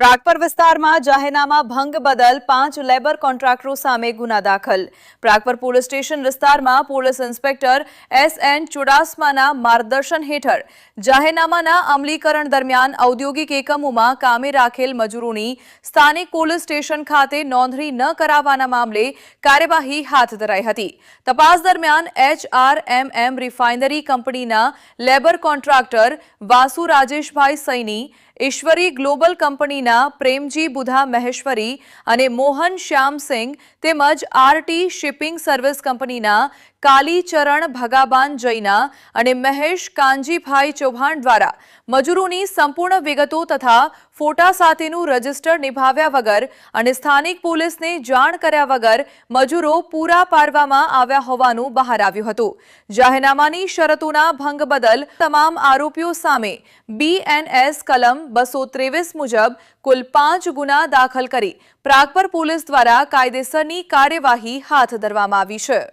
પ્રાગપર વિસ્તારમાં જાહેરનામા ભંગ બદલ પાંચ લેબર કોન્ટ્રાક્ટરો સામે ગુના દાખલ. પ્રાગપર પોલીસ સ્ટેશન વિસ્તારમાં પોલીસ ઇન્સ્પેક્ટર એસ એન ચુડાસમાના માર્ગદર્શન હેઠળ જાહેરનામાના અમલીકરણ દરમિયાન ઔદ્યોગિક એકમોમાં કામે રાખેલ મજૂરોની સ્થાનિક પોલીસ સ્ટેશન ખાતે નોંધણી ન કરાવવાના મામલે કાર્યવાહી હાથ ધરાઈ હતી. તપાસ દરમિયાન એચઆરએમએમ રિફાઇનરી કંપનીના labour contractor Vasu Rajeshbhai Saini Ishwari global કંપનીના પ્રેમજી બુધા મહેશ્વરી અને મોહન શ્યામસિંગ તેમજ આરટી શિપિંગ સર્વિસ કંપનીના કાલીચરણ ભગાબાન જૈના અને મહેશ કાંજીભાઈ ચૌહાણ દ્વારા મજૂરોની સંપૂર્ણ વિગતો તથા ફોટા સાથેનું રજિસ્ટર નિભાવ્યા વગર અને સ્થાનિક પોલીસને જાણ કર્યા વગર મજૂરો પૂરા પાડવામાં આવ્યા હોવાનું બહાર આવ્યું હતું. જાહેરનામાની શરતોના ભંગ બદલ તમામ આરોપીઓ સામે બીએનએસ કલમ બસો ત્રેવીસ મુજબ કુલ પાંચ ગુના દાખલ કરી પ્રાગપર પોલીસ દ્વારા કાયદેસરની કાર્યવાહી હાથ ધરવામાં આવી છે.